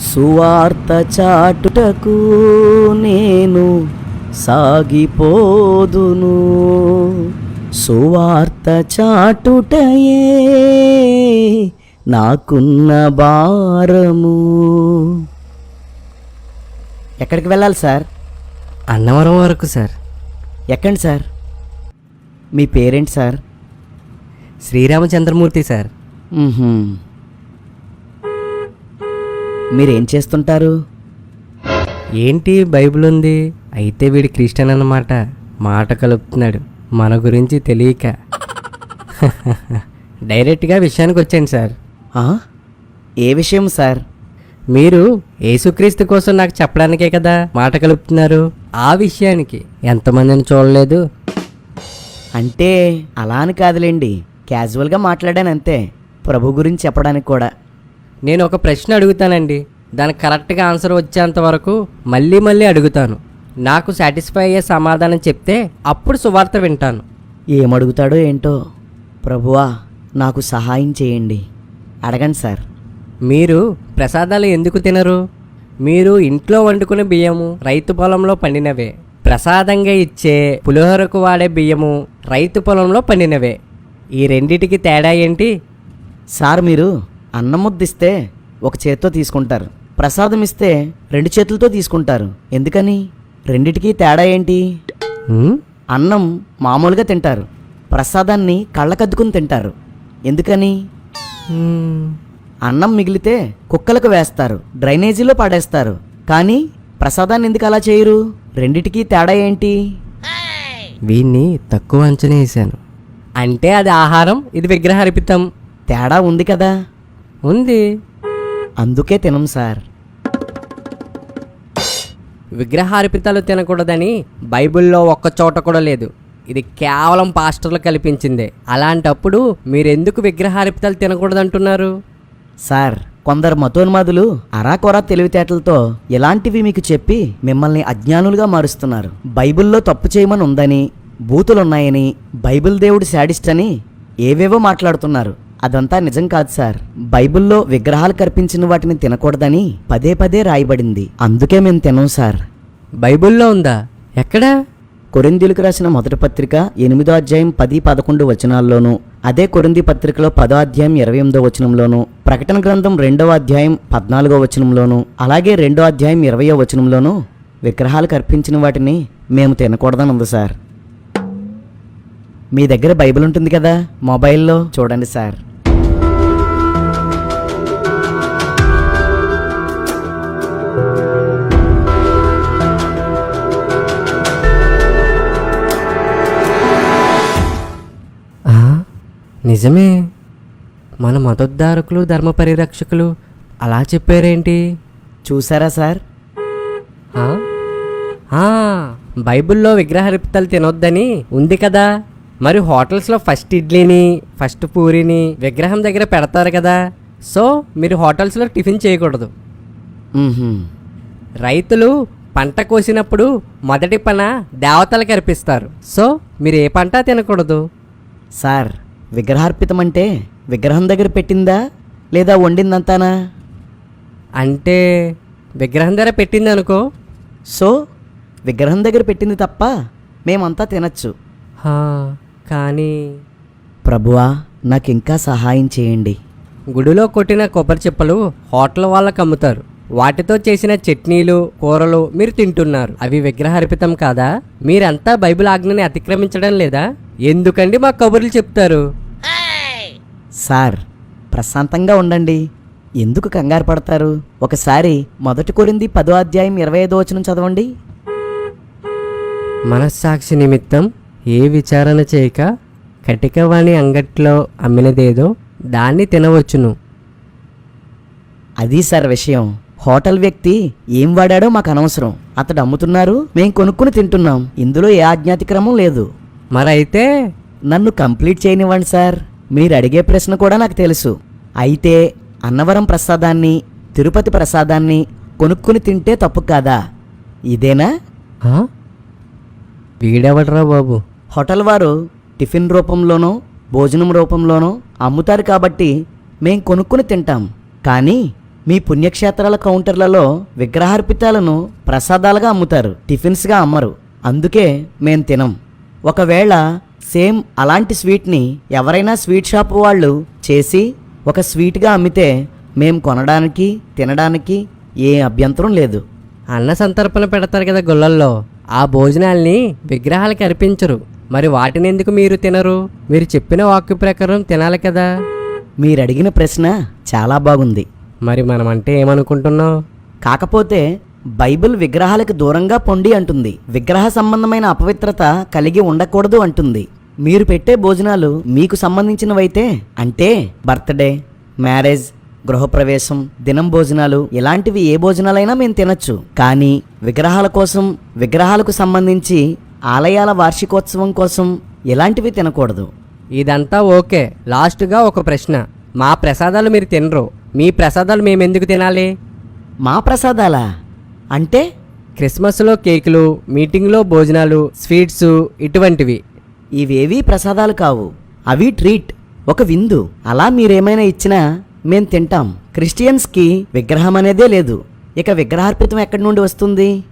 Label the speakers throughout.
Speaker 1: సువార్త చాటుటకు నేను సాగిపోదును. సువార్త చాటుటయే నాకున్న భారము. ఎక్కడికి వెళ్ళాలి సార్?
Speaker 2: అన్నవరం వరకు సార్.
Speaker 1: ఎక్కండి సార్. మీ పేరేంటి సార్?
Speaker 2: శ్రీరామచంద్రమూర్తి సార్.
Speaker 1: మీరేం చేస్తుంటారు?
Speaker 2: ఏంటి బైబిల్ ఉంది? అయితే వీడి క్రిస్టియన్ అన్నమాట. మాట కలుపుతున్నాడు. మన గురించి తెలియక. డైరెక్ట్గా విషయానికి వచ్చాను సార్?
Speaker 1: ఏ విషయం సార్?
Speaker 2: మీరు యేసుక్రీస్తు కోసం నాకు చెప్పడానికే కదా మాట కలుపుతున్నారు? ఆ విషయానికి ఎంతమందిని చూడలేదు?
Speaker 1: అంటే అలా అని కాదులేండి. క్యాజువల్గా మాట్లాడాను అంతే ప్రభు గురించి చెప్పడానికి కూడా.
Speaker 2: నేను ఒక ప్రశ్న అడుగుతానండి. దానికి కరెక్ట్గా ఆన్సర్ వచ్చేంత వరకు మళ్ళీ మళ్ళీ అడుగుతాను. నాకు సాటిస్ఫై అయ్యే సమాధానం చెప్తే అప్పుడు సువార్త వింటాను.
Speaker 1: ఏమడుగుతాడో ఏంటో? ప్రభువా నాకు సహాయం చేయండి. అడగండి సార్.
Speaker 2: మీరు ప్రసాదాలు ఎందుకు తినరు? మీరు ఇంట్లో వండుకునే బియ్యము రైతు పొలంలో పండినవే. ప్రసాదంగా ఇచ్చే పులిహోరకు వాడే బియ్యము రైతు పొలంలో పండినవే. ఈ రెండిటికి తేడా ఏంటి?
Speaker 1: సార్ మీరు అన్నం ముద్దిస్తే ఒక చేత్తో తీసుకుంటారు. ప్రసాదం ఇస్తే రెండు చేతులతో తీసుకుంటారు. ఎందుకని? రెండిటికి తేడా ఏంటి? అన్నం మామూలుగా తింటారు. ప్రసాదాన్ని కళ్ళకద్దుకుని తింటారు. ఎందుకని. అన్నం మిగిలితే కుక్కలకు వేస్తారు. డ్రైనేజీలో పడేస్తారు. కానీ ప్రసాదాన్ని ఎందుకు అలా చేయరు? రెండిటికి తేడా ఏంటి?
Speaker 2: వీన్ని తక్కువ అంచనా వేశాను. అంటే అది ఆహారం ఇది విగ్రహార్పితం.
Speaker 1: తేడా ఉంది కదా.
Speaker 2: ఉంది.
Speaker 1: అందుకే తినం సార్.
Speaker 2: విగ్రహార్పితాలు తినకూడదని బైబిల్లో ఒక్క చోట కూడా లేదు. ఇది కేవలం పాస్టర్లు కల్పించిందే. అలాంటప్పుడు మీరెందుకు విగ్రహార్పితాలు తినకూడదంటున్నారు?
Speaker 1: సార్ కొందరు మతోన్మాదులు అరాకొరా తెలివితేటలతో ఇలాంటివి మీకు చెప్పి మిమ్మల్ని అజ్ఞానులుగా మారుస్తున్నారు. బైబిల్లో తప్పు చేయమని ఉందని బూతులున్నాయని బైబిల్ దేవుడు శాడిస్ట్ అని ఏవేవో మాట్లాడుతున్నారు. అదంతా నిజం కాదు సార్. బైబిల్లో విగ్రహాలు కల్పించిన వాటిని తినకూడదని పదే పదే రాయబడింది. అందుకే మేము తినం సార్.
Speaker 2: బైబిల్లో ఉందా? ఎక్కడా?
Speaker 1: కొరిందీలకు రాసిన మొదటి పత్రిక ఎనిమిదో అధ్యాయం పది పదకొండు వచనాల్లోనూ అదే కొరింది పత్రికలో పదో అధ్యాయం ఇరవై ఎనిమిదో వచనంలోనూ ప్రకటన గ్రంథం రెండవ అధ్యాయం పద్నాలుగో వచనంలోనూ అలాగే రెండో అధ్యాయం ఇరవయో వచనంలోనూ విగ్రహాలకు అర్పించిన వాటిని మేము తినకూడదని ఉంది సార్. మీ దగ్గర బైబిల్ ఉంటుంది కదా? మొబైల్లో చూడండి సార్.
Speaker 2: నిజమే. మన మతోద్ధారకులు ధర్మ పరిరక్షకులు అలా చెప్పారేంటి?
Speaker 1: చూసారా సార్?
Speaker 2: బైబిల్లో విగ్రహార్పితాలు తినొద్దని ఉంది కదా. మరి హోటల్స్లో ఫస్ట్ ఇడ్లీని ఫస్ట్ పూరిని విగ్రహం దగ్గర పెడతారు కదా. సో మీరు హోటల్స్లో టిఫిన్ చేయకూడదు. రైతులు పంట కోసినప్పుడు మొదటి పన దేవతలకు అర్పిస్తారు. సో మీరు ఏ పంట తినకూడదు?
Speaker 1: సార్ విగ్రహార్పితం అంటే విగ్రహం దగ్గర పెట్టిందా లేదా వండిందంతానా?
Speaker 2: అంటే విగ్రహం ధర పెట్టింది అనుకో
Speaker 1: సో విగ్రహం దగ్గర పెట్టింది తప్ప మేమంతా తినచ్చు.
Speaker 2: హా, కానీ
Speaker 1: ప్రభువా నాకు ఇంకా సహాయం చేయండి.
Speaker 2: గుడిలో కొట్టిన కొబ్బరి చిప్పలు హోటల్ వాళ్ళకు అమ్ముతారు. వాటితో చేసిన చట్నీలు కూరలు మీరు తింటున్నారు. అవి విగ్రహార్పితం కాదా? మీరంతా బైబిల్ ఆజ్ఞని అతిక్రమించడం లేదా? ఎందుకండి మా కబుర్లు చెప్తారు?
Speaker 1: సార్ ప్రశాంతంగా ఉండండి. ఎందుకు కంగారు పడతారు? ఒకసారి మొదటి కొరింది పదో అధ్యాయం ఇరవై ఐదో వచనం చదవండి.
Speaker 2: మనస్సాక్షి నిమిత్తం ఏ విచారణ చేయక కటికవాణి అంగట్లో అమ్మినదేదో దాన్ని తినవచ్చును.
Speaker 1: అది సార్ విషయం. హోటల్ వ్యక్తి ఏం వాడాడో మాకు అనవసరం. అతడు అమ్ముతున్నారు మేం కొనుక్కుని తింటున్నాం. ఇందులో ఏ ఆజ్ఞాతిక్రమం లేదు.
Speaker 2: మరైతే
Speaker 1: నన్ను కంప్లీట్ చేయనివ్వండి సార్. మీరు అడిగే ప్రశ్న కూడా నాకు తెలుసు. అయితే అన్నవరం ప్రసాదాన్ని తిరుపతి ప్రసాదాన్ని కొనుక్కుని తింటే తప్పు కాదా? ఇదేనా?
Speaker 2: వీడెవడరా బాబు?
Speaker 1: హోటల్ వారు టిఫిన్ రూపంలోనో భోజనం రూపంలోనో అమ్ముతారు కాబట్టి మేం కొనుక్కుని తింటాం. కానీ మీ పుణ్యక్షేత్రాల కౌంటర్లలో విగ్రహార్పితాలను ప్రసాదాలుగా అమ్ముతారు టిఫిన్స్గా అమ్మరు. అందుకే మేం తినం. ఒకవేళ సేమ్ అలాంటి స్వీట్ని ఎవరైనా స్వీట్ షాప్ వాళ్ళు చేసి ఒక స్వీట్గా అమ్మితే మేం కొనడానికి తినడానికి ఏ అభ్యంతరం లేదు.
Speaker 2: అన్న సంతర్పణ పెడతారు కదా గుళ్ళల్లో. ఆ భోజనాల్ని విగ్రహాలకి అర్పించరు. మరి వాటిని ఎందుకు మీరు తినరు? మీరు చెప్పిన వాక్య ప్రకారం తినాలి కదా.
Speaker 1: మీరు అడిగిన ప్రశ్న చాలా బాగుంది.
Speaker 2: మరి మనం అంటే ఏమనుకుంటున్నావు
Speaker 1: కాకపోతే బైబిల్ విగ్రహాలకు దూరంగా పొండి అంటుంది. విగ్రహ సంబంధమైన అపవిత్రత కలిగి ఉండకూడదు అంటుంది. మీరు పెట్టే భోజనాలు మీకు సంబంధించినవైతే అంటే బర్త్డే మ్యారేజ్ గృహప్రవేశం దినం భోజనాలు ఇలాంటివి ఏ భోజనాలైనా మేము తినొచ్చు. కానీ విగ్రహాల కోసం విగ్రహాలకు సంబంధించి ఆలయాల వార్షికోత్సవం కోసం ఇలాంటివి తినకూడదు.
Speaker 2: ఇదంతా ఓకే. లాస్ట్గా ఒక ప్రశ్న. మా ప్రసాదాలు మీరు తినరు. మీ ప్రసాదాలు మేము ఎందుకు తినాలి?
Speaker 1: మా ప్రసాదాలా? అంటే?
Speaker 2: క్రిస్మస్లో కేకులు మీటింగ్లో భోజనాలు స్వీట్స్ ఇటువంటివి.
Speaker 1: ఇవేవీ ప్రసాదాలు కావు. అవి ట్రీట్ ఒక విందు. అలా మీరేమైనా ఇచ్చినా మేం తింటాం. క్రిస్టియన్స్కి విగ్రహం అనేదే లేదు. ఇక విగ్రహార్పితం ఎక్కడి నుండి వస్తుంది.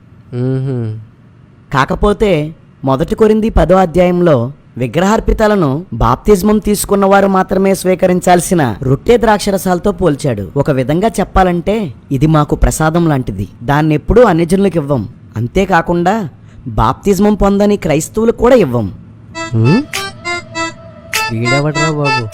Speaker 1: కాకపోతే మొదటి కొరింది పదో అధ్యాయంలో విగ్రహార్పితాలను బాప్తిజమం తీసుకున్న వారు మాత్రమే స్వీకరించాల్సిన రొట్టె ద్రాక్షరసాలతో పోల్చాడు. ఒక విధంగా చెప్పాలంటే ఇది మాకు ప్రసాదం లాంటిది. దాన్ని ఎప్పుడూ అన్యజనులకు ఇవ్వం. అంతేకాకుండా బాప్తిజమం పొందని క్రైస్తవులకు కూడా ఇవ్వం?
Speaker 2: వీడెవడ్రా బాబు?